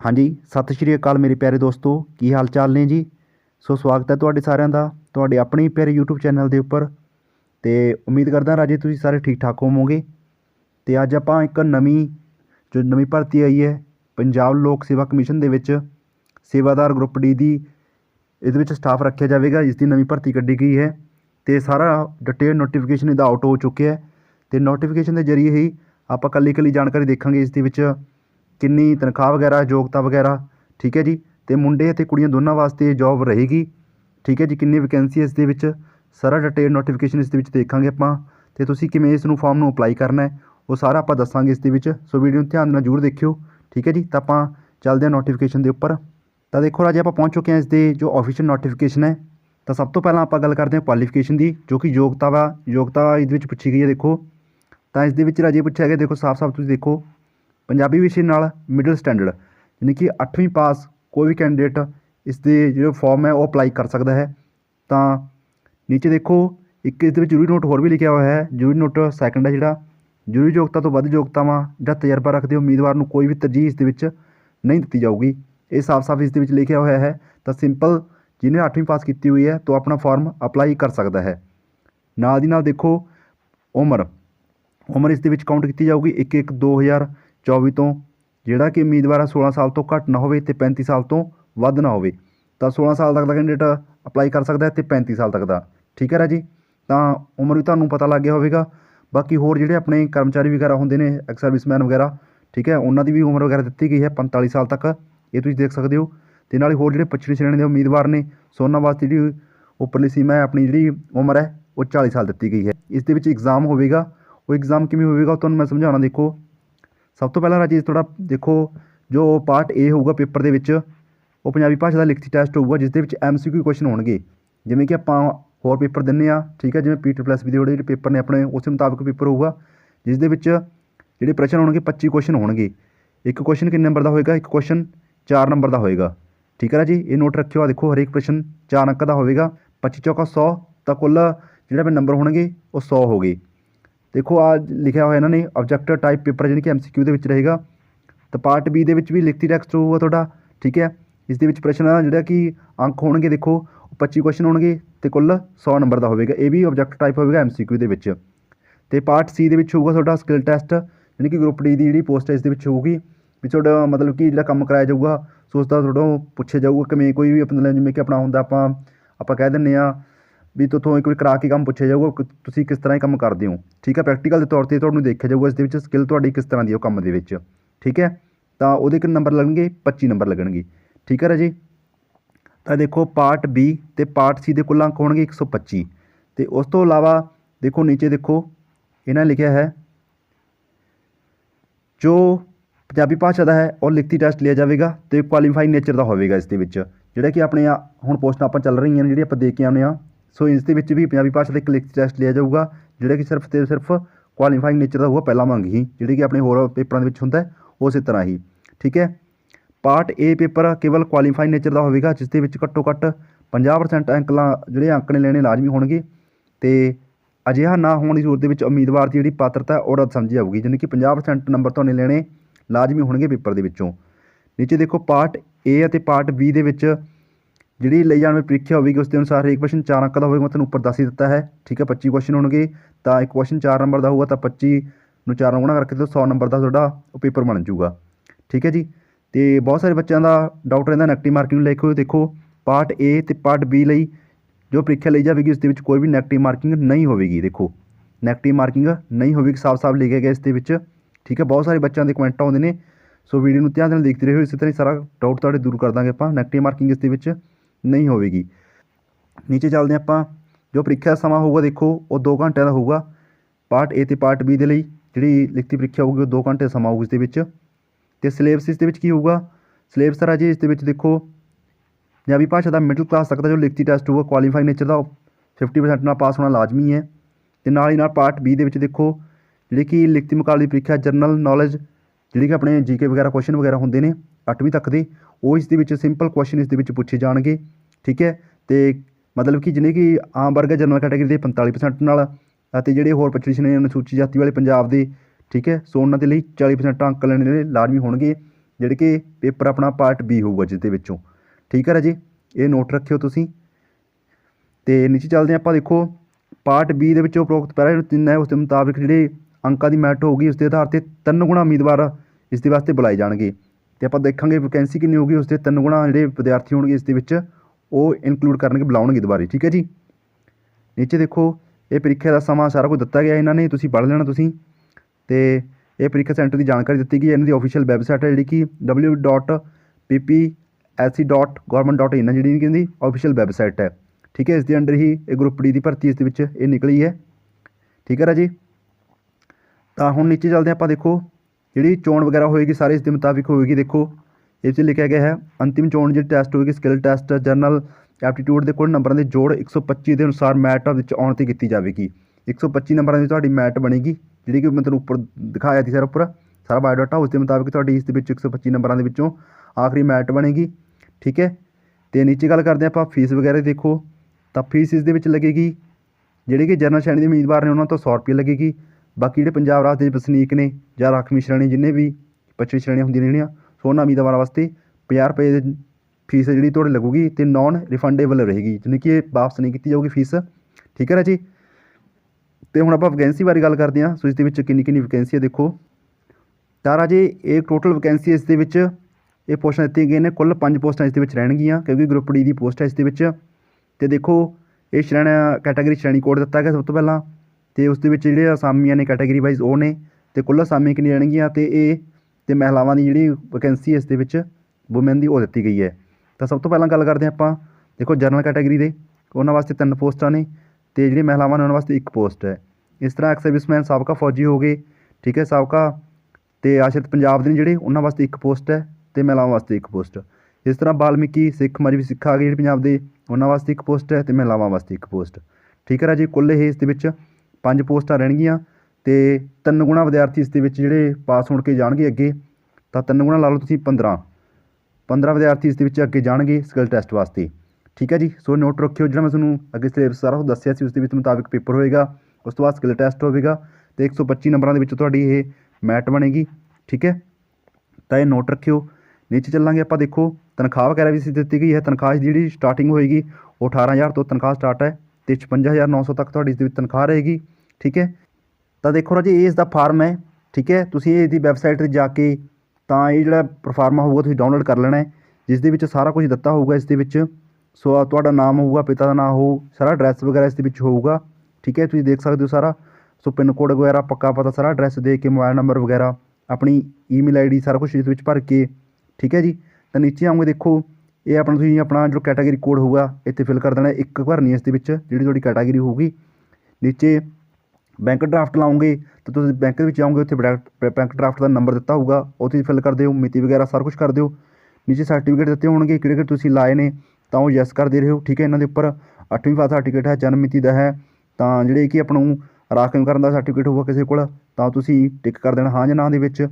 ਹਾਂਜੀ, ਸਤਿ ਸ਼੍ਰੀ ਅਕਾਲ ਮੇਰੇ ਪਿਆਰੇ ਦੋਸਤੋ, ਕੀ ਹਾਲ ਚਾਲ ਨੇ ਜੀ? ਸੋ ਸਵਾਗਤ ਹੈ ਤੁਹਾਡੇ ਸਾਰਿਆਂ ਦਾ, ਤੁਹਾਡੇ ਆਪਣੇ ਪਿਆਰੇ YouTube ਚੈਨਲ ਦੇ ਉੱਪਰ। ਤੇ ਉਮੀਦ ਕਰਦਾ ਰਾਜੇ ਤੁਸੀਂ ਸਾਰੇ ਠੀਕ ਠਾਕ ਹੋਵੋਗੇ। ਤੇ ਅੱਜ ਆਪਾਂ ਇੱਕ ਨਵੀਂ, ਜੋ ਨਵੀਂ ਭਰਤੀ ਆਈ ਹੈ, ਪੰਜਾਬ ਲੋਕ ਸੇਵਾ ਕਮਿਸ਼ਨ ਦੇ ਵਿੱਚ ਸੇਵਾਦਾਰ ਗਰੁੱਪ ਡੀ ਦੀ, ਇਹਦੇ ਵਿੱਚ ਸਟਾਫ ਰੱਖਿਆ ਜਾਵੇਗਾ ਇਸ ਦੀ ਨਵੀਂ ਭਰਤੀ ਕੱਢੀ ਗਈ ਹੈ। ਤੇ ਸਾਰਾ ਡਿਟੇਲ ਨੋਟੀਫਿਕੇਸ਼ਨ ਇਹਦਾ ਆਊਟ ਹੋ ਚੁੱਕਿਆ ਹੈ। ਤੇ ਨੋਟੀਫਿਕੇਸ਼ਨ ਦੇ ਜ਼ਰੀਏ ਹੀ ਆਪਾਂ ਕੱਲੀ ਕੱਲੀ ਜਾਣਕਾਰੀ ਦੇਖਾਂਗੇ, ਇਸ ਦੇ ਵਿੱਚ ਕਿੰਨੀ ਤਨਖਾਹ ਵਗੈਰਾ, ਯੋਗਤਾ ਵਗੈਰਾ, ਠੀਕ ਹੈ ਜੀ? ਅਤੇ ਮੁੰਡੇ ਅਤੇ ਕੁੜੀਆਂ ਦੋਨਾਂ ਵਾਸਤੇ ਜੋਬ ਰਹੇਗੀ, ਠੀਕ ਹੈ ਜੀ? ਕਿੰਨੀ ਵੈਕੈਂਸੀ ਇਸ ਦੇ ਵਿੱਚ? ਸਾਰਾ ਡਿਟੇਲ ਨੋਟੀਫਿਕੇਸ਼ਨ ਇਸ ਦੇ ਵਿੱਚ ਦੇਖਾਂਗੇ ਆਪਾਂ। ਅਤੇ ਤੁਸੀਂ ਕਿਵੇਂ ਇਸ ਨੂੰ ਫਾਰਮ ਨੂੰ ਅਪਲਾਈ ਕਰਨਾ ਹੈ, ਉਹ ਸਾਰਾ ਆਪਾਂ ਦੱਸਾਂਗੇ ਇਸ ਦੇ ਵਿੱਚ। ਸੋ ਵੀਡੀਓ ਨੂੰ ਧਿਆਨ ਨਾਲ ਜ਼ਰੂਰ ਦੇਖਿਓ, ਠੀਕ ਹੈ ਜੀ? ਤਾਂ ਆਪਾਂ ਚੱਲਦੇ ਹਾਂ ਨੋਟੀਫਿਕੇਸ਼ਨ ਦੇ ਉੱਪਰ। ਤਾਂ ਦੇਖੋ ਰਾਜੇ, ਆਪਾਂ ਪਹੁੰਚ ਚੁੱਕੇ ਹਾਂ ਇਸ ਦੇ ਜੋ ਆਫੀਸ਼ੀਅਲ ਨੋਟੀਫਿਕੇਸ਼ਨ ਹੈ। ਤਾਂ ਸਭ ਤੋਂ ਪਹਿਲਾਂ ਆਪਾਂ ਗੱਲ ਕਰਦੇ ਹਾਂ ਕੁਆਲੀਫਿਕੇਸ਼ਨ ਦੀ, ਜੋ ਕਿ ਯੋਗਤਾ ਵਾ, ਯੋਗਤਾ ਇਹਦੇ ਵਿੱਚ ਪੁੱਛੀ ਗਈ ਹੈ ਦੇਖੋ। ਤਾਂ ਇਸ ਦੇ ਵਿੱਚ ਰਾਜੇ ਪੁੱਛਿਆ ਗਿਆ, ਦੇਖੋ ਸਾਫ਼-ਸਾਫ਼ ਤੁਸੀਂ ਦੇਖੋ। ਪੰਜਾਬੀ ਵਿਸ਼ੇ ਨਾਲ ਮਿਡਲ ਸਟੈਂਡਰਡ ਯਾਨੀ ਕਿ 8ਵੀਂ ਪਾਸ ਕੋਈ ਵੀ ਕੈਂਡੀਡੇਟ ਇਸ ਦੇ ਜਿਹੜਾ ਫਾਰਮ ਹੈ ਉਹ ਅਪਲਾਈ ਕਰ ਸਕਦਾ ਹੈ। ਤਾਂ ਨੀਚੇ ਦੇਖੋ, ਇੱਕ ਇਸ ਦੇ ਵਿੱਚ ਜ਼ਰੂਰੀ ਨੋਟ ਹੋਰ ਵੀ ਲਿਖਿਆ ਹੋਇਆ ਹੈ। ਜ਼ਰੂਰੀ ਨੋਟ ਸੈਕੰਡ ਹੈ ਜਿਹੜਾ। ਜ਼ਰੂਰੀ ਯੋਗਤਾ ਤੋਂ ਵੱਧ ਯੋਗਤਾਵਾਂ ਜਾਂ ਤਜਰਬਾ ਰੱਖਦੇ ਉਮੀਦਵਾਰ ਨੂੰ ਕੋਈ ਵੀ ਤਰਜੀਹ ਇਸ ਦੇ ਵਿੱਚ ਨਹੀਂ ਦਿੱਤੀ ਜਾਊਗੀ। ਇਹ ਸਾਫ਼-ਸਾਫ਼ ਇਸ ਦੇ ਵਿੱਚ ਲਿਖਿਆ ਹੋਇਆ ਹੈ। ਤਾਂ ਸਿੰਪਲ ਜਿਹਨੇ 8ਵੀਂ ਪਾਸ ਕੀਤੀ ਹੋਈ ਹੈ ਤਾਂ ਆਪਣਾ ਫਾਰਮ ਅਪਲਾਈ ਕਰ ਸਕਦਾ ਹੈ। ਨਾਲ ਦੀ ਨਾਲ ਦੇਖੋ, ਉਮਰ। ਉਮਰ ਇਸ ਦੇ ਵਿੱਚ ਕਾਊਂਟ ਕੀਤੀ ਜਾਊਗੀ। 1 1 2024 ਤੋਂ। ਜਿਹੜਾ ਕਿ ਉਮੀਦਵਾਰ ਹੈ 16 ਸਾਲ ਤੋਂ ਘੱਟ ਨਾ ਹੋਵੇ ਤੇ 35 ਸਾਲ ਤੋਂ ਵੱਧ ਨਾ ਹੋਵੇ। ਤਾਂ 16 ਸਾਲ ਤੱਕ ਦਾ ਕੈਂਡੀਡੇਟ ਅਪਲਾਈ ਕਰ ਸਕਦਾ ਹੈ ਤੇ 35 ਸਾਲ ਤੱਕ ਦਾ। ਠੀਕ ਹੈ ਰਾਜੀ? ਤਾਂ ਉਮਰ ਵੀ ਤੁਹਾਨੂੰ ਪਤਾ ਲੱਗ ਗਿਆ ਹੋਵੇਗਾ। ਬਾਕੀ ਹੋਰ ਜਿਹੜੇ ਆਪਣੇ ਕਰਮਚਾਰੀ ਵਗੈਰਾ ਹੁੰਦੇ ਨੇ ਐਕਸ ਸਰਵਿਸਮੈਨ ਵਗੈਰਾ, ਠੀਕ ਹੈ, ਉਹਨਾਂ ਦੀ ਵੀ ਉਮਰ ਵਗੈਰਾ ਦਿੱਤੀ ਗਈ ਹੈ 45 ਸਾਲ ਤੱਕ। ਇਹ ਤੁਸੀਂ ਦੇਖ ਸਕਦੇ ਹੋ। ਤੇ ਨਾਲ ਹੀ ਹੋਰ ਜਿਹੜੇ ਪਛੜੀ ਸ਼੍ਰੇਣੀ ਦੇ ਉਮੀਦਵਾਰ ਨੇ ਸੋ ਉਹਨਾਂ ਵਾਸਤੇ ਜਿਹੜੀ ਉੱਪਰਲੀ ਸੀਮਾ ਹੈ, ਆਪਣੀ ਜਿਹੜੀ ਉਮਰ ਹੈ, ਉਹ 40 ਸਾਲ ਦਿੱਤੀ ਗਈ ਹੈ। ਇਸ ਦੇ ਵਿੱਚ ਐਗਜ਼ਾਮ ਹੋਵੇਗਾ। ਉਹ ਐਗਜ਼ਾਮ ਕਿਵੇਂ ਹੋਵੇਗਾ ਉਹ ਤੁਹਾਨੂੰ ਮੈਂ ਸਮਝਾਉਣਾ ਦੇਖੋ। ਸਭ ਤੋਂ ਪਹਿਲਾਂ ਰਾਜੀ ਥੋੜਾ ਦੇਖੋ ਜੋ ਪਾਰਟ ਏ ਹੋਊਗਾ ਪੇਪਰ ਦੇ ਵਿੱਚ, ਉਹ ਪੰਜਾਬੀ ਭਾਸ਼ਾ ਦਾ ਲਿਖਤੀ ਟੈਸਟ ਹੋਊਗਾ ਜਿਸ ਦੇ ਵਿੱਚ ਐਮਸੀਕਿਊ ਕੁਐਸਚਨ ਹੋਣਗੇ। ਜਿਵੇਂ ਕਿ ਆਪਾਂ ਹੋਰ ਪੇਪਰ ਦਿੰਨੇ ਆ, ਠੀਕ ਹੈ ਜਿਵੇਂ ਪੀਟਰ ਪਲੱਸ ਵੀ ਦੇ ਜਿਹੜੇ ਪੇਪਰ ਨੇ ਆਪਣੇ, ਉਸ ਮੁਤਾਬਕ ਪੇਪਰ ਹੋਊਗਾ ਜਿਸ ਦੇ ਵਿੱਚ ਜਿਹੜੇ ਪ੍ਰਸ਼ਨ ਹੋਣਗੇ 25 ਕੁਐਸਚਨ ਹੋਣਗੇ। ਇੱਕ ਕੁਐਸਚਨ ਕਿੰਨੇ ਨੰਬਰ ਦਾ ਹੋਏਗਾ? ਇੱਕ ਕੁਐਸਚਨ 4 ਨੰਬਰ ਦਾ ਹੋਏਗਾ। ਠੀਕ ਹੈ ਰਾਜੀ, ਇਹ ਨੋਟ ਰੱਖਿਓ ਆ ਦੇਖੋ ਹਰੇਕ ਪ੍ਰਸ਼ਨ 4 ਅੰਕ ਦਾ ਹੋਵੇਗਾ। 25 ਚੌਕਾ 100 ਤਾਂ ਕੁੱਲ ਜਿਹੜਾ ਵੀ ਨੰਬਰ ਹੋਣਗੇ, ਉਹ 100 ਹੋ ਗਏ। ਦੇਖੋ ਆ ਲਿਖਿਆ ਹੋਇਆ ਇਹਨਾਂ ਨੇ ਆਬਜੈਕਟਿਵ ਟਾਈਪ ਪੇਪਰ ਜਾਣੀ ਕਿ ਐਮਸੀਕਿਊ ਦੇ ਵਿੱਚ ਰਹੇਗਾ। ਤਾਂ ਪਾਰਟ ਬੀ ਦੇ ਵਿੱਚ ਵੀ ਲਿਖਤੀ ਟੈਕਸਟ ਹੋਊਗਾ ਤੁਹਾਡਾ, ਠੀਕ ਹੈ? ਇਸ ਦੇ ਵਿੱਚ ਪ੍ਰਸ਼ਨ ਆ ਜਿਹੜਾ ਕਿ ਅੰਕ ਹੋਣਗੇ ਦੇਖੋ 25 ਕੁਐਸਚਨ ਹੋਣਗੇ ਤੇ ਕੁੱਲ 100 ਨੰਬਰ ਦਾ ਹੋਵੇਗਾ। ਇਹ ਵੀ ਆਬਜੈਕਟ ਟਾਈਪ ਹੋਵੇਗਾ ਐਮਸੀਕਿਊ ਦੇ ਵਿੱਚ। ਤੇ ਪਾਰਟ ਸੀ ਦੇ ਵਿੱਚ ਹੋਊਗਾ ਤੁਹਾਡਾ ਸਕਿੱਲ ਟੈਸਟ ਯਾਨੀ ਕਿ ਗਰੁੱਪ ਡੀ ਦੀ ਜਿਹੜੀ ਪੋਸਟ ਹੈ ਇਸ ਦੇ ਵਿੱਚ ਹੋਊਗੀ। ਵੀ ਤੁਹਾਡਾ ਮਤਲਬ ਕਿ ਜਿਹੜਾ ਕੰਮ ਕਰਾਇਆ ਜਾਊਗਾ ਸੋ ਉਸ ਦਾ ਤੁਹਾਡਾ ਪੁੱਛਿਆ ਜਾਊਗਾ ਕਿਵੇਂ ਕੋਈ ਵੀ ਆਪਣਾ ਜਿਵੇਂ ਕਿ ਆਪਣਾ ਹੁੰਦਾ ਆਪਾਂ ਆਪਾਂ ਕਹਿ ਦਿੰਨੇ ਆ ਵੀ ਤੁਹਾਥੋਂ ਇੱਕ ਵਾਰੀ ਕਰਾ ਕੇ ਕੰਮ ਪੁੱਛਿਆ ਜਾਊਗਾ ਤੁਸੀਂ ਕਿਸ ਤਰ੍ਹਾਂ ਇਹ ਕੰਮ ਕਰਦੇ ਹੋ। ਠੀਕ ਹੈ ਪ੍ਰੈਕਟੀਕਲ ਦੇ ਤੌਰ ਤੇ ਤੁਹਾਨੂੰ ਦੇਖਿਆ ਜਾਊਗਾ ਇਸ ਦੇ ਵਿੱਚ ਸਕਿੱਲ ਤੁਹਾਡੀ ਕਿਸ ਤਰ੍ਹਾਂ ਦੀ ਹੈ ਉਹ ਕੰਮ ਦੇ ਵਿੱਚ। ਠੀਕ ਹੈ, ਤਾਂ ਉਹਦੇ ਕਿੰਨੇ ਨੰਬਰ ਲੱਗਣਗੇ? 25 ਨੰਬਰ ਲੱਗਣਗੇ। ਠੀਕ ਹੈ ਰਾਜੇ? ਤਾਂ ਦੇਖੋ ਪਾਰਟ ਬੀ ਤੇ ਪਾਰਟ ਸੀ ਦੇ ਕੁੱਲ ਅੰਕ ਹੋਣਗੇ 125 ਤੇ ਉਸ ਤੋਂ ਇਲਾਵਾ ਦੇਖੋ ਨੀਚੇ ਦੇਖੋ, ਇਹਨਾਂ ਲਿਖਿਆ ਹੈ, ਜੋ ਪੰਜਾਬੀ ਭਾਸ਼ਾ ਦਾ ਹੈ, ਉਹ ਲਿਖਤੀ ਟੈਸਟ ਲਿਆ ਜਾਵੇਗਾ ਤੇ ਕੁਆਲੀਫਾਈ ਨੇਚਰ ਦਾ ਹੋਵੇਗਾ ਇਸ ਦੇ ਵਿੱਚ। ਜਿਹੜਾ ਕਿ ਆਪਣੇ ਹੁਣ ਪੋਸਟਾਂ ਆਪਾਂ ਚੱਲ ਰਹੀਆਂ ਨੇ, ਜਿਹੜੀ ਆਪਾਂ ਦੇਖ ਕੇ ਆਉਂਦੇ ਆ ਸੋ ਇਸ ਦੇ ਵਿੱਚ ਵੀ ਪੰਜਾਬੀ ਭਾਸ਼ਾ ਦੇ ਕਲਿੱਕ ਲਿਖਤੀ ਟੈਸਟ ਲਿਆ ਜਾਊਗਾ, ਜਿਹੜਾ ਕਿ ਸਿਰਫ ਤੇ ਸਿਰਫ ਕੁਆਲੀਫਾਈਂਗ ਨੇਚਰ ਦਾ ਹੋਊਗਾ, ਪਹਿਲਾਂ ਮੰਗ ਹੀ, ਜਿਹੜੀ ਕਿ ਆਪਣੇ ਹੋਰ ਪੇਪਰਾਂ ਦੇ ਵਿੱਚ ਹੁੰਦਾ ਉਸੇ ਤਰ੍ਹਾਂ ਹੀ, ਠੀਕ ਹੈ? ਪਾਰਟ ਏ ਪੇਪਰ ਕੇਵਲ ਕੁਆਲੀਫਾਈਂਗ ਨੇਚਰ ਦਾ ਹੋਵੇਗਾ, ਜਿਸ ਦੇ ਵਿੱਚ ਘੱਟੋ ਘੱਟ 50% ਅੰਕਲਾਂ, ਜਿਹੜੇ ਅੰਕ ਨੇ ਲੈਣੇ, ਲਾਜ਼ਮੀ ਹੋਣਗੇ। ਤੇ ਅਜਿਹਾ ਨਾ ਹੋਣ ਦੀ ਸੂਰਤ ਦੇ ਵਿੱਚ ਉਮੀਦਵਾਰ ਦੀ ਜਿਹੜੀ ਪਾਤਰਤਾ ਹੈ ਉਹ ਰੱਦ ਸਮਝੀ ਜਾਊਗੀ ਯਾਨੀ ਕਿ 50% ਨੰਬਰ ਤੁਹਾਨੂੰ ਲੈਣੇ ਲਾਜ਼ਮੀ ਹੋਣਗੇ ਪੇਪਰ ਦੇ ਵਿੱਚੋਂ। ਨੀਚੇ ਦੇਖੋ ਪਾਰਟ ਏ ਅਤੇ ਪਾਰਟ ਬੀ ਦੇ ਵਿੱਚ ਜਿਹੜੀ ਲਈ ਜਾਣ ਵਾਲੀ ਪ੍ਰੀਖਿਆ ਹੋਵੇਗੀ ਉਸ ਦੇ ਅਨੁਸਾਰ ਇੱਕ ਕੁਐਸਚਨ 4 ਅੰਕ ਦਾ ਹੋਵੇਗਾ, ਮੈਂ ਤੁਹਾਨੂੰ ਉੱਪਰ ਦੱਸ ਹੀ ਦਿੱਤਾ ਹੈ। ਠੀਕ ਹੈ 25 ਕੁਐਸਚਨ ਹੋਣਗੇ, ਤਾਂ ਇੱਕ ਕੁਐਸਚਨ 4 ਨੰਬਰ ਦਾ ਹੋਊਗਾ, ਤਾਂ 25 ਨੂੰ 4 ਨਾਲ ਗੁਣਾ ਕਰਕੇ ਤੇ 100 ਨੰਬਰ ਦਾ ਤੁਹਾਡਾ ਉਹ ਪੇਪਰ ਬਣ ਜਾਊਗਾ। ਠੀਕ ਹੈ ਜੀ, ਤੇ ਬਹੁਤ ਸਾਰੇ ਬੱਚਿਆਂ ਦਾ ਡਾਊਟ ਰਹਿੰਦਾ ਨੈਗੇਟਿਵ ਮਾਰਕਿੰਗ ਨੂੰ ਲੈ ਕੇ ਦੇਖੋ ਪਾਰਟ ਏ ਤੇ ਪਾਰਟ ਬੀ ਲਈ ਜੋ ਪ੍ਰੀਖਿਆ ਲਈ ਜਾਵੇਗੀ ਉਸ ਦੇ ਵਿੱਚ ਕੋਈ ਵੀ ਨੈਗੇਟਿਵ ਮਾਰਕਿੰਗ ਨਹੀਂ ਹੋਵੇਗੀ, ਦੇਖੋ। ਨੈਗੇਟਿਵ ਮਾਰਕਿੰਗ ਨਹੀਂ ਹੋਵੇਗੀ, ਸਾਫ਼-ਸਾਫ਼ ਲਿਖਿਆ ਗਿਆ ਇਸ ਦੇ ਵਿੱਚ। ਠੀਕ ਹੈ, ਬਹੁਤ ਸਾਰੇ ਬੱਚਿਆਂ ਦੇ ਕਮੈਂਟ ਆਉਂਦੇ ਨੇ, ਸੋ ਵੀਡੀਓ ਨੂੰ ਧਿਆਨ ਨਾਲ ਦੇਖਦੇ ਰਹੋ, ਇਸੇ ਤਰ੍ਹਾਂ ਹੀ ਸਾਰਾ ਡਾਊਟ ਤੁਹਾਡੇ ਦੂਰ ਕਰ ਦਾਂਗੇ ਆਪਾਂ ਨੈਗੇਟਿਵ ਮਾਰਕਿੰਗ ਇਸ ਦੇ ਵਿੱਚ। ਨਹੀਂ ਹੋਵੇਗੀ। ਨੀਚੇ ਚੱਲਦੇ ਆਪਾਂ। ਜੋ ਪ੍ਰੀਖਿਆ ਸਮਾਂ ਹੋਊਗਾ ਦੇਖੋ, ਉਹ 2 ਘੰਟਿਆਂ ਦਾ ਹੋਊਗਾ। ਪਾਰਟ ਏ ਤੇ ਪਾਰਟ ਬੀ ਦੇ ਲਈ ਜਿਹੜੀ ਲਿਖਤੀ ਪ੍ਰੀਖਿਆ ਹੋਊਗੀ, ਉਹ 2 ਘੰਟੇ ਦਾ ਸਮਾਂ ਹੋਊਗਾ ਇਸ ਦੇ ਵਿੱਚ। ਤੇ ਸਿਲੇਬਸ ਇਸ ਦੇ ਵਿੱਚ ਕੀ ਹੋਊਗਾ? ਸਿਲੇਬਸ ਰਾਜੇ ਇਸ ਦੇ ਵਿੱਚ ਦੇਖੋ, ਪੰਜਾਬੀ ਭਾਸ਼ਾ ਦਾ ਮਿਡਲ ਕਲਾਸ ਤੱਕ ਦਾ ਜੋ ਲਿਖਤੀ ਟੈਸਟ ਹੋਊਗਾ ਕੁਆਲੀਫਾਈ ਨੇਚਰ ਦਾ 50% ਨਾਲ ਪਾਸ ਹੋਣਾ ਲਾਜ਼ਮੀ ਹੈ। ਤੇ ਨਾਲ ਹੀ ਨਾਲ ਪਾਰਟ ਬੀ ਦੇ ਵਿੱਚ ਦੇਖੋ, ਜਿਹੜੀ ਕਿ ਲਿਖਤੀ ਮੁਕਾਬਲੇ ਪ੍ਰੀਖਿਆ ਜਨਰਲ ਨੌਲੇਜ ਜਿਹੜੀ ਕਿ ਆਪਣੇ ਜੀਕੇ ਵਗੈਰਾ ਕੁਐਸਚਨ ਵਗੈਰਾ ਹੁੰਦੇ ਨੇ 8ਵੀਂ ਤੱਕ ਦੇ ਉਹ ਇਸ ਦੇ ਵਿੱਚ ਸਿੰਪਲ ਕੁਐਸਚਨ ਇਸ ਦੇ ਵਿੱਚ ਪੁੱਛੇ ਜਾਣਗੇ, ਠੀਕ ਹੈ? ਤੇ ਮਤਲਬ ਕਿ ਜਿਹਨੇ ਕਿ ਆਮ ਵਰਗ ਜਨਰਲ ਕੈਟਾਗਰੀ ਦੇ 45% ਨਾਲ, ਅਤੇ ਜਿਹੜੇ ਹੋਰ ਪਛੜੀ ਸ਼੍ਰੇਣੀ ਅਨੁਸੂਚਿਤ ਜਾਤੀ ਵਾਲੇ ਪੰਜਾਬ ਦੇ, ਠੀਕ ਹੈ? ਸੋ ਉਹਨਾਂ ਦੇ ਲਈ 40% ਅੰਕ ਲੈਣੇ ਜਿਹੜੇ ਲਾਜ਼ਮੀ ਹੋਣਗੇ, ਜਿਹੜੇ ਕਿ ਪੇਪਰ ਆਪਣਾ ਪਾਰਟ ਬੀ ਹੋਊਗਾ ਜਿਸ ਦੇ ਵਿੱਚੋਂ, ਠੀਕ ਹੈ ਰਾਜੇ? ਇਹ ਨੋਟ ਰੱਖਿਓ ਤੁਸੀਂ। ਤੇ ਨੀਚੇ ਚੱਲਦੇ ਹਾਂ ਆਪਾਂ, ਦੇਖੋ ਪਾਰਟ ਬੀ ਦੇ ਵਿੱਚ ਉਪਰੋਕਤ ਪੈਰਾ ਜਿਹੜਾ ਤਿੰਨ ਹੈ, ਉਸ ਦੇ ਮੁਤਾਬਿਕ ਜਿਹੜੇ ਅੰਕਾਂ ਦੀ ਮੈਟ ਹੋਊਗੀ, ਉਸ ਦੇ ਆਧਾਰ ਤੇ ਤਿੰਨ ਗੁਣਾ ਉਮੀਦਵਾਰ ਇਸ ਦੇ ਵਾਸਤੇ ਬੁਲਾਏ ਜਾਣਗੇ। ਤੇ ਆਪਾਂ ਦੇਖਾਂਗੇ ਵੈਕੈਂਸੀ ਕਿੰਨੀ ਹੋਊਗੀ ਉਸ ਦੇ ਤਿੰਨ ਗੁਣਾ ਜਿਹੜੇ ਵਿਦਿਆਰਥੀ ਹੋਣਗੇ ਇਸ ਦੇ ਵਿੱਚ, ਉਹ ਇਨਕਲੂਡ ਕਰਨਗੇ, ਬੁਲਾਉਣਗੇ ਦੁਬਾਰੇ, ਠੀਕ ਹੈ ਜੀ? ਨੀਚੇ ਦੇਖੋ, ਇਹ ਪ੍ਰੀਖਿਆ ਦਾ ਸਮਾਂ ਸਾਰਾ ਕੁਝ ਦਿੱਤਾ ਗਿਆ ਇਹਨਾਂ ਨੇ, ਤੁਸੀਂ ਪੜ੍ਹ ਲੈਣਾ ਤੁਸੀਂ। ਤੇ ਇਹ ਪ੍ਰੀਖਿਆ ਸੈਂਟਰ ਦੀ ਜਾਣਕਾਰੀ ਦਿੱਤੀ ਗਈ ਹੈ, ਇਹਨਾਂ ਦੀ ਅਫੀਸ਼ੀਅਲ ਵੈਬਸਾਈਟ ਹੈ ਜਿਹੜੀ ਕਿ www.ppsc.government.in ਹੈ ਜਿਹੜੀ ਕਹਿੰਦੀ ਅਫੀਸ਼ੀਅਲ ਵੈਬਸਾਈਟ ਹੈ। ਠੀਕ ਹੈ, ਇਸ ਦੇ ਅੰਡਰ ਹੀ ਇਹ ਗਰੁੱਪ ਡੀ ਦੀ ਭਰਤੀ ਇਸ ਦੇ ਵਿੱਚ ਇਹ ਨਿਕਲੀ ਹੈ। ਠੀਕ ਹੈ ਰਾਜੀ? ਤਾਂ ਹੁਣ ਨੀਚੇ ਚੱਲਦੇ ਹਾਂ ਆਪਾਂ, ਦੇਖੋ। ਜਿਹੜੀ ਚੋਣ ਵਗੈਰਾ ਹੋਏਗੀ, ਸਾਰੇ ਇਸ ਦੇ ਮੁਤਾਬਿਕ ਹੋਏਗੀ। ਦੇਖੋ, ਇਹ 'ਚ ਲਿਖਿਆ ਗਿਆ ਹੈ, ਅੰਤਿਮ ਚੋਣ ਜਿਹੜੀ ਟੈਸਟ ਹੋਏਗੀ ਸਕਿੱਲ ਟੈਸਟ ਜਨਰਲ ਐਪਟੀਟਿਊਡ ਦੇ ਕੁੱਲ ਨੰਬਰਾਂ ਦੇ ਜੋੜ 125 ਦੇ ਅਨੁਸਾਰ ਮੈਟ ਵਿੱਚ ਆਉਣ ਤੇ ਕੀਤੀ ਜਾਵੇਗੀ। 125 ਨੰਬਰਾਂ ਦੀ ਤੁਹਾਡੀ ਮੈਟ ਬਣੇਗੀ, ਜਿਹੜੀ ਕਿ ਮੈਂ ਤੁਹਾਨੂੰ ਉੱਪਰ ਦਿਖਾਇਆ ਸੀ ਸਰ ਉੱਪਰ, ਸਾਰਾ ਬਾਇਓਡਾਟਾ ਉਸ ਦੇ ਮੁਤਾਬਿਕ ਤੁਹਾਡੀ ਇਸ ਦੇ ਵਿੱਚ 125 ਨੰਬਰਾਂ ਦੇ ਵਿੱਚੋਂ ਆਖਰੀ ਮੈਟ ਬਣੇਗੀ, ਠੀਕ ਹੈ? ਤੇ ਨੀਚੇ ਗੱਲ ਕਰਦੇ ਹਾਂ ਆਪਾਂ ਫੀਸ ਵਗੈਰਾ ਦੇਖੋ, ਤਾਂ ਫੀਸ ਇਸ ਦੇ ਵਿੱਚ ਲੱਗੇਗੀ, ਜਿਹੜੇ ਕਿ ਜਨਰਲ ਸ਼੍ਰੇਣੀ ਦੇ ਉਮੀਦਵਾਰ ਨੇ ਉਹਨਾਂ ਤੋਂ 100 ਰੁਪਏ ਲੱਗੇਗੀ ਬਾਕੀ ਜਿਹੜੇ ਪੰਜਾਬ ਰਾਜ ਦੇ ਵਸਨੀਕ ਨੇ ਜਾਂ ਰਾਖਵੀਂ ਸ਼੍ਰੇਣੀ ਜਿੰਨੇ ਵੀ ਪੱਛਮੀ ਸ਼੍ਰੇਣੀਆਂ ਹੁੰਦੀਆਂ ਨੇ ਜਿਹੜੀਆਂ ਸੋ ਉਹਨਾਂ ਉਮੀਦਵਾਰਾਂ ਵਾਸਤੇ 50 ਰੁਪਏ ਦੀ ਫੀਸ ਜਿਹੜੀ ਤੁਹਾਡੇ ਲੱਗੂਗੀ ਤੇ ਨਾਨ ਰਿਫੰਡੇਬਲ ਰਹੇਗੀ ਜਿਵੇਂ ਕਿ ਇਹ ਵਾਪਸ ਨਹੀਂ ਕੀਤੀ ਜਾਊਗੀ ਫੀਸ। ਠੀਕ ਹੈ ਰਾਜੀ? ਤੇ ਹੁਣ ਆਪਾਂ ਵੈਕੈਂਸੀ ਬਾਰੇ ਗੱਲ ਕਰਦੇ ਹਾਂ। ਸੋ ਇਸ ਦੇ ਵਿੱਚ ਕਿੰਨੀ ਕਿੰਨੀ ਵੈਕੈਂਸੀ ਹੈ ਦੇਖੋ। ਤਾਂ ਰਾਜੇ, ਇਹ ਟੋਟਲ ਵੈਕੈਂਸੀ ਇਸ ਦੇ ਵਿੱਚ, ਇਹ ਪੋਸਟਾਂ ਦਿੱਤੀਆਂ ਗਈਆਂ ਨੇ, ਕੁੱਲ 5 ਪੋਸਟਾਂ ਇਸ ਦੇ ਵਿੱਚ ਰਹਿਣਗੀਆਂ, ਕਿਉਂਕਿ ਗਰੁੱਪ ਡੀ ਦੀ ਪੋਸਟ ਹੈ ਇਸ ਦੇ ਵਿੱਚ। ਤੇ ਦੇਖੋ, ਇਹ ਸ਼੍ਰੇਣੀ ਕੈਟਾਗਰੀ ਸ਼੍ਰੇਣੀ ਕੋਡ ਦਿੱਤਾ ਗਿਆ ਸਭ ਤੋਂ ਪਹਿਲਾਂ। ਅਤੇ ਉਸ ਦੇ ਵਿੱਚ ਜਿਹੜੇ ਅਸਾਮੀਆਂ ਨੇ ਕੈਟਾਗਰੀ ਵਾਈਜ਼ ਉਹ ਨੇ ਅਤੇ ਕੁੱਲ ਅਸਾਮੀਆਂ ਕਿੰਨੀਆਂ ਰਹਿਣਗੀਆਂ ਅਤੇ ਇਹ ਅਤੇ ਮਹਿਲਾਵਾਂ ਦੀ ਜਿਹੜੀ ਵੈਕੈਂਸੀ ਇਸ ਦੇ ਵਿੱਚ ਵੂਮੈਨ ਦੀ ਉਹ ਦਿੱਤੀ ਗਈ ਹੈ। ਤਾਂ ਸਭ ਤੋਂ ਪਹਿਲਾਂ ਗੱਲ ਕਰਦੇ ਹਾਂ ਆਪਾਂ, ਦੇਖੋ ਜਨਰਲ ਕੈਟਾਗਰੀ ਦੇ, ਉਹਨਾਂ ਵਾਸਤੇ ਤਿੰਨ ਪੋਸਟਾਂ ਨੇ ਅਤੇ ਜਿਹੜੀ ਮਹਿਲਾਵਾਂ ਨੇ ਉਹਨਾਂ ਵਾਸਤੇ ਇੱਕ ਪੋਸਟ ਹੈ। ਇਸ ਤਰ੍ਹਾਂ ਐਕਸ ਸਰਵਿਸਮੈਨ ਸਾਬਕਾ ਫੌਜੀ ਹੋ ਗਏ, ਠੀਕ ਹੈ, ਸਾਬਕਾ ਅਤੇ ਆਸ਼ਰਿਤ ਪੰਜਾਬ ਦੇ ਨੇ ਜਿਹੜੇ, ਉਹਨਾਂ ਵਾਸਤੇ ਇੱਕ ਪੋਸਟ ਹੈ ਅਤੇ ਮਹਿਲਾਵਾਂ ਵਾਸਤੇ ਇੱਕ ਪੋਸਟ। ਇਸ ਤਰ੍ਹਾਂ ਬਾਲਮੀਕੀ, ਸਿੱਖ ਮਜਬੀ ਸਿੱਖ ਆ ਗਏ ਜਿਹੜੇ ਪੰਜਾਬ ਦੇ, ਉਹਨਾਂ ਵਾਸਤੇ ਇੱਕ ਪੋਸਟ ਹੈ ਅਤੇ ਮਹਿਲਾਵਾਂ ਵਾਸਤੇ ਇੱਕ ਪੋਸਟ। ਠੀਕ ਹੈ ਰਾਜੀ, ਕੁੱਲ ਇਹ ਇਸ ਦੇ ਵਿੱਚ ਪੰਜ ਪੋਸਟਾਂ ਰਹਿਣਗੀਆਂ ਤੇ ਤਿੰਨ ਗੁਣਾ ਵਿਦਿਆਰਥੀ ਇਸ ਦੇ ਵਿੱਚ ਜਿਹੜੇ ਪਾਸ ਹੋਣ ਕੇ ਜਾਣਗੇ ਅੱਗੇ, ਤਾਂ ਤਿੰਨ ਗੁਣਾ ਲਾ ਲਓ ਤੁਸੀਂ 15 15 ਵਿਦਿਆਰਥੀ ਇਸ ਦੇ ਵਿੱਚ ਅੱਗੇ ਜਾਣਗੇ ਸਕਿੱਲ ਟੈਸਟ ਵਾਸਤੇ। ਠੀਕ ਹੈ ਜੀ? ਸੋ ਨੋਟ ਰੱਖਿਓ, ਜਿਹੜਾ ਮੈਂ ਤੁਹਾਨੂੰ ਅੱਗੇ ਸਿਲੇਬਸ ਸਾਰਾ ਉਹ ਦੱਸਿਆ ਸੀ, ਉਸ ਦੇ ਵਿੱਚ ਮੁਤਾਬਿਕ ਪੇਪਰ ਹੋਏਗਾ, ਉਸ ਤੋਂ ਬਾਅਦ ਸਕਿੱਲ ਟੈਸਟ ਹੋਵੇਗਾ ਤੇ 125 ਨੰਬਰਾਂ ਦੇ ਵਿੱਚ ਤੁਹਾਡੀ ਇਹ ਮੈਟ ਬਣੇਗੀ। ਠੀਕ ਹੈ? ਤਾਂ ਇਹ ਨੋਟ ਰੱਖਿਓ। ਨੀਚੇ ਚੱਲਾਂਗੇ ਆਪਾਂ, ਦੇਖੋ, ਤਨਖਾਹ ਵਗੈਰਾ ਵੀ ਸੀ ਦਿੱਤੀ ਗਈ ਹੈ। ਤਨਖਾਹ ਦੀ ਜਿਹੜੀ ਸਟਾਰਟਿੰਗ ਹੋਏਗੀ, ਉਹ 18000 ਤੋਂ ਤਨਖਾਹ ਸਟਾਰਟ ਹੈ ਤੇ 55900 ਤੱਕ ਤੁਹਾਡੀ ਇਸ ਦੇ ਵਿੱਚ ਤਨਖਾਹ ਰਹੇਗੀ। ਠੀਕ ਹੈ? ਤਾਂ ਦੇਖੋ ਰਾਜੀ, ਇਹ ਇਸ ਦਾ ਫਾਰਮ ਹੈ, ਠੀਕ ਹੈ? ਤੁਸੀਂ ਇਹਦੀ ਵੈਬਸਾਈਟ ਤੇ ਜਾ ਕੇ ਤਾਂ ਇਹ ਜਿਹੜਾ ਪਰਫਾਰਮਾ ਹੋਊਗਾ, ਤੁਸੀਂ ਡਾਊਨਲੋਡ ਕਰ ਲੈਣਾ ਹੈ ਜਿਸ ਦੇ ਵਿੱਚ ਸਾਰਾ ਕੁਝ ਦਿੱਤਾ ਹੋਊਗਾ ਇਸ ਦੇ ਵਿੱਚ। ਸੋ ਤੁਹਾਡਾ ਨਾਮ ਹੋਊਗਾ, ਪਿਤਾ ਦਾ ਨਾਮ ਹੋਊ, ਸਾਰਾ ਐਡਰੈਸ ਵਗੈਰਾ ਇਸ ਦੇ ਵਿੱਚ ਹੋਊਗਾ, ਠੀਕ ਹੈ? ਤੁਸੀਂ ਦੇਖ ਸਕਦੇ ਹੋ ਸਾਰਾ। ਸੋ ਪਿੰਨ ਕੋਡ ਵਗੈਰਾ, ਪੱਕਾ ਪਤਾ ਸਾਰਾ ਐਡਰੈਸ ਦੇ ਕੇ ਮੋਬਾਈਲ ਨੰਬਰ ਵਗੈਰਾ, ਆਪਣੀ ਈਮੇਲ ਆਈਡੀ ਸਾਰਾ ਕੁਝ ਇਸ ਵਿੱਚ ਭਰ ਕੇ, ਠੀਕ ਹੈ ਜੀ? ਤਾਂ ਨੀਚੇ ਆਉਂਗੇ ਦੇਖੋ, ਇਹ ਆਪਣਾ ਤੁਸੀਂ ਆਪਣਾ ਜੋ ਕੈਟਾਗਰੀ ਕੋਡ ਹੋਊਗਾ, ਇੱਥੇ ਫਿਲ ਕਰ ਦੇਣਾ, ਇੱਕ ਭਰਨੀ ਇਸ ਦੇ ਵਿੱਚ, ਜਿਹੜੀ ਤੁਹਾਡੀ ਕੈਟਾਗਰੀ ਹੋਊਗੀ। ਨੀਚੇ ਬੈਂਕ ਡਰਾਫਟ ਲਾਉਂਗੇ ਤਾਂ ਤੁਸੀਂ ਬੈਂਕ ਦੇ ਵਿੱਚ ਆਉਂਗੇ ਉੱਥੇ ਬੈਂਕ ਡਰਾਫਟ ਦਾ ਨੰਬਰ ਦਿੱਤਾ ਹੋਊਗਾ ਉਹ ਤੁਸੀਂ ਫਿਲ ਕਰ ਦਿਓ, ਮਿਤੀ ਵਗੈਰਾ ਸਾਰਾ ਕੁਝ ਕਰ ਦਿਓ। ਨੀਚੇ ਸਰਟੀਫਿਕੇਟ ਦਿੱਤੇ ਹੋਣਗੇ, ਕਿਹੜੇ ਕਿਹੜੇ ਤੁਸੀਂ ਲਾਏ ਨੇ, ਤਾਂ ਉਹ ਯੈਸ ਕਰਦੇ ਰਹੋ, ਠੀਕ ਹੈ? ਇਹਨਾਂ ਦੇ ਉੱਪਰ ਅੱਠਵੀਂ ਪਾਸ ਸਰਟੀਫਿਕੇਟ ਹੈ, ਜਨਮ ਮਿਤੀ ਦਾ ਹੈ, ਤਾਂ ਜਿਹੜੇ ਕਿ ਆਪਾਂ ਨੂੰ ਰਾਖਵੇਂ ਕਰਨ ਦਾ ਸਰਟੀਫਿਕੇਟ ਹੋਊਗਾ ਕਿਸੇ ਕੋਲ, ਤਾਂ ਤੁਸੀਂ ਟਿਕ ਕਰ ਦੇਣਾ ਹਾਂ ਜਾਂ ਨਾ ਦੇ ਵਿੱਚ,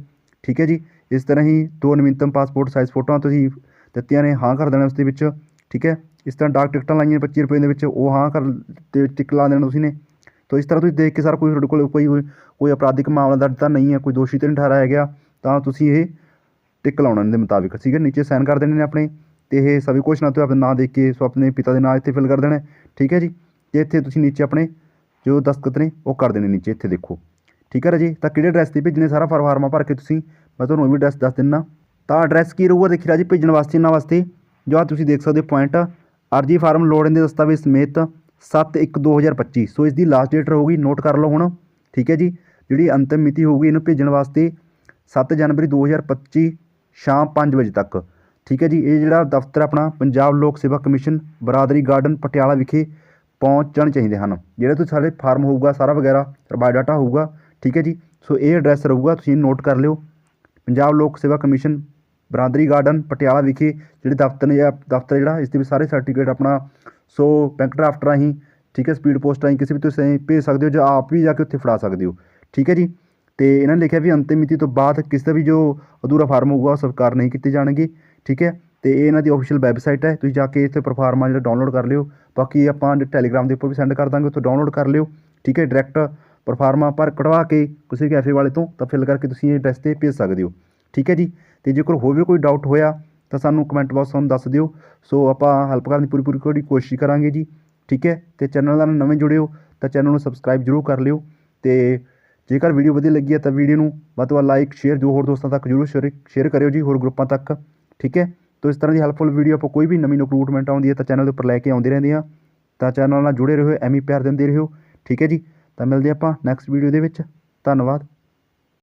ਠੀਕ ਹੈ ਜੀ? ਇਸ ਤਰ੍ਹਾਂ ਹੀ ਦੋ ਨਵੀਨਤਮ ਪਾਸਪੋਰਟ ਸਾਈਜ਼ ਫੋਟੋਆਂ ਤੁਸੀਂ ਦਿੱਤੀਆਂ ਨੇ, ਹਾਂ ਕਰ ਦੇਣਾ ਉਸ ਦੇ ਵਿੱਚ, ਠੀਕ ਹੈ? ਇਸ ਤਰ੍ਹਾਂ ਡਾਕ ਟਿਕਟਾਂ ਲਾਈਆਂ 25 ਰੁਪਏ ਦੇ ਵਿੱਚ, ਉਹ ਹਾਂ ਕਰ ਤੇ ਟਿਕ ਲਾ ਦੇਣਾ ਤੁਸੀਂ ਨੇ। ਤਾਂ ਇਸ ਤਰ੍ਹਾਂ ਤੁਸੀਂ ਦੇਖ ਕੇ ਸਰ ਕੋਈ ਤੁਹਾਡੇ ਕੋਲ ਕੋਈ ਕੋਈ ਅਪਰਾਧਿਕ ਮਾਮਲਾ ਦਰਜ ਤਾਂ ਨਹੀਂ ਹੈ, ਕੋਈ ਦੋਸ਼ੀ ਤਾਂ ਨਹੀਂ ਠਹਿਰਾਇਆ ਗਿਆ, ਤਾਂ ਤੁਸੀਂ ਇਹ ਟਿਕ ਲਾਉਣਾ ਦੇ ਮੁਤਾਬਿਕ, ਠੀਕ ਹੈ? ਨੀਚੇ ਸਾਈਨ ਕਰ ਦੇਣੇ ਨੇ ਆਪਣੇ ਤੇ ਇਹ ਸਭੀ ਕੁਛ ਨਾ ਤੁਸੀਂ ਆਪਣਾ ਨਾਂ ਦੇਖ ਕੇ, ਸੋ ਆਪਣੇ ਪਿਤਾ ਦੇ ਨਾਂ ਇੱਥੇ ਫਿਲ ਕਰ ਦੇਣਾ ਠੀਕ ਹੈ ਜੀ? ਤੇ ਇੱਥੇ ਤੁਸੀਂ ਨੀਚੇ ਆਪਣੇ ਜੋ ਦਸਤਖਤ ਨੇ ਉਹ ਕਰ ਦੇਣੇ ਨੀਚੇ, ਇੱਥੇ ਦੇਖੋ, ਠੀਕ ਹੈ ਰਾਜੀ? ਤਾਂ ਕਿਹੜੇ ਐਡਰੈਸ ਤੇ ਭੇਜਣੇ ਸਾਰਾ ਫਾਰਮਾ ਭਰ ਕੇ ਤੁਸੀਂ? ਮੈਂ ਤੁਹਾਨੂੰ ਉਹ ਵੀ ਐਡਰੈਸ ਦੱਸ ਦਿੰਦਾ ਤਾਂ ਐਡਰੈਸ ਕੀ ਰਹੂਗਾ ਦੇਖੀ ਰਾਜੀ ਭੇਜਣ ਵਾਸਤੇ, ਇਹਨਾਂ ਵਾਸਤੇ? ਜੋ ਆ ਤੁਸੀਂ ਦੇਖ ਸਕਦੇ ਹੋ ਪੁਆਇੰਟ ਅਰਜੀ ਫਾਰਮ ਲੋੜੀਂਦੇ ਦੇ ਦਸਤਾਵੇਜ਼ ਸਮੇਤ 7/1/2025 ਸੋ ਇਸ ਦੀ ਲਾਸਟ ਡੇਟ ਰਹੂਗੀ ਨੋਟ ਕਰ ਲਓ ਹੁਣ, ਠੀਕ ਹੈ ਜੀ? ਜਿਹੜੀ ਅੰਤਿਮ ਮਿਤੀ ਹੋਊਗੀ, ਇਹਨੂੰ ਭੇਜਣ ਵਾਸਤੇ 7 ਜਨਵਰੀ 2025 ਸ਼ਾਮ 5 ਵਜੇ ਤੱਕ। ਠੀਕ ਹੈ ਜੀ? ਇਹ ਜਿਹੜਾ ਦਫ਼ਤਰ ਆਪਣਾ ਪੰਜਾਬ ਲੋਕ ਸੇਵਾ ਕਮਿਸ਼ਨ, ਬਰਾਦਰੀ ਗਾਰਡਨ, ਪਟਿਆਲਾ ਵਿਖੇ ਪਹੁੰਚਣ ਚਾਹੀਦੇ ਹਨ। ਜਿਹੜੇ ਤੁਸੀਂ ਸਾਡੇ ਫਾਰਮ ਹੋਊਗਾ, ਸਾਰਾ ਵਗੈਰਾ ਬਾਇਓ ਡਾਟਾ ਹੋਊਗਾ, ਠੀਕ ਹੈ ਜੀ? ਸੋ ਇਹ ਐਡਰੈਸ ਰਹੂਗਾ, ਤੁਸੀਂ ਨੋਟ ਕਰ ਲਿਓ। ਪੰਜਾਬ ਲੋਕ ਸੇਵਾ ਕਮਿਸ਼ਨ, ਬਰਾਦਰੀ ਗਾਰਡਨ, ਪਟਿਆਲਾ ਵਿਖੇ ਜਿਹੜੇ ਦਫ਼ਤਰ ਨੇ ਜਾਂ ਦਫ਼ਤਰ ਜਿਹੜਾ, ਇਸ ਦੇ ਵਿੱਚ ਸਾਰੇ ਸਰਟੀਫਿਕੇਟ ਆਪਣਾ ਸੋ ਬੈਂਕ ਡਰਾਫਟ ਰਾਹੀਂ, ਠੀਕ ਹੈ ਸਪੀਡ ਪੋਸਟ ਰਾਹੀਂ ਕਿਸੇ ਵੀ ਤੁਸੀਂ ਭੇਜ ਸਕਦੇ ਹੋ ਜਾਂ ਆਪ ਵੀ ਜਾ ਕੇ ਉੱਥੇ ਫੜਾ ਸਕਦੇ ਹੋ, ਠੀਕ ਹੈ ਜੀ? ਤੇ ਇਹਨਾਂ ਨੇ ਲਿਖਿਆ ਵੀ ਅੰਤਿਮ ਮਿਤੀ ਤੋਂ ਬਾਅਦ ਕਿਸੇ ਦਾ ਵੀ ਜੋ ਅਧੂਰਾ ਫਾਰਮ ਹੋਊਗਾ ਉਹ ਸਵੀਕਾਰ ਨਹੀਂ ਕੀਤੇ ਜਾਣਗੇ, ਠੀਕ ਹੈ? ਤੇ ਇਹ ਇਹਨਾਂ ਦੀ ਆਫੀਸ਼ੀਅਲ ਵੈਬਸਾਈਟ ਹੈ, ਤੁਸੀਂ ਜਾ ਕੇ ਇੱਥੇ ਪਰਫਾਰਮਾ ਜਿਹੜਾ ਡਾਊਨਲੋਡ ਕਰ ਲਿਓ, ਬਾਕੀ ਆਪਾਂ ਟੈਲੀਗ੍ਰਾਮ ਦੇ ਉੱਪਰ ਵੀ ਸੈਂਡ ਕਰ ਦਾਂਗੇ, ਉੱਥੋਂ ਡਾਊਨਲੋਡ ਕਰ ਲਿਓ, ਠੀਕ ਹੈ? ਡਾਇਰੈਕਟ ਪਰਫਾਰਮਾ ਪਰ ਕਢਵਾ ਕੇ ਕਿਸੇ ਕੈਫੇ ਵਾਲੇ ਤੋਂ ਤਾਂ ਫਿਲ ਕਰਕੇ ਤੁਸੀਂ ਇਹ ਐਡਰੈਸ ਤੇ ਭੇਜ ਸਕਦੇ ਹੋ, ਠੀਕ ਹੈ ਜੀ? ਤੇ ਜੇਕਰ ਹੋਰ ਵੀ ਕੋਈ ਡਾਊਟ ਹੋਇਆ ਤਾਂ ਸਾਨੂੰ ਕਮੈਂਟ ਬਾਕਸ ਸਾਨੂੰ ਦੱਸ ਦਿਓ। ਸੋ ਆਪਾਂ ਹੈਲਪ ਕਰਨ ਦੀ ਪੂਰੀ ਪੂਰੀ ਪੂਰੀ ਕੋਸ਼ਿਸ਼ ਕਰਾਂਗੇ ਜੀ। ਠੀਕ ਹੈ? ਤੇ ਚੈਨਲ ਨਾਲ ਨਵੇਂ ਜੁੜਿਓ, ਤਾਂ ਚੈਨਲ ਨੂੰ ਸਬਸਕ੍ਰਾਈਬ ਜ਼ਰੂਰ ਕਰ ਲਿਓ। ਤੇ ਜੇਕਰ ਵੀਡੀਓ ਵਧੀਆ ਲੱਗੀ ਹੈ, ਤਾਂ ਵੀਡੀਓ ਨੂੰ ਵੱਧ ਤੋਂ ਵੱਧ ਲਾਈਕ ਸ਼ੇਅਰ ਜੋ ਹੋਰ ਦੋਸਤਾਂ ਤੱਕ ਜ਼ਰੂਰ ਸ਼ੇਅਰ ਸ਼ੇਅਰ ਕਰਿਓ ਜੀ, ਹੋਰ ਗਰੁੱਪਾਂ ਤੱਕ। ਠੀਕ ਹੈ? ਤੋ, ਇਸ ਤਰ੍ਹਾਂ ਦੀ ਹੈਲਪਫੁਲ ਵੀਡੀਓ ਆਪਾਂ ਕੋਈ ਵੀ ਨਵੀਂ ਰਿਕਰੂਟਮੈਂਟ ਆਉਂਦੀ ਹੈ, ਤਾਂ ਚੈਨਲ ਦੇ ਉੱਪਰ ਲੈ ਕੇ ਆਉਂਦੇ ਰਹਿੰਦੇ ਆ ਤਾਂ ਚੈਨਲ ਨਾਲ ਜੁੜੇ ਰਹੋ, ਐਵੇਂ ਹੀ ਪਿਆਰ ਦਿੰਦੇ ਰਹੋ। ਠੀਕ ਹੈ ਜੀ? ਤਾਂ ਮਿਲਦੇ ਆਪਾਂ ਨੈਕਸਟ ਵੀਡੀਓ ਦੇ ਵਿੱਚ। ਧੰਨਵਾਦ।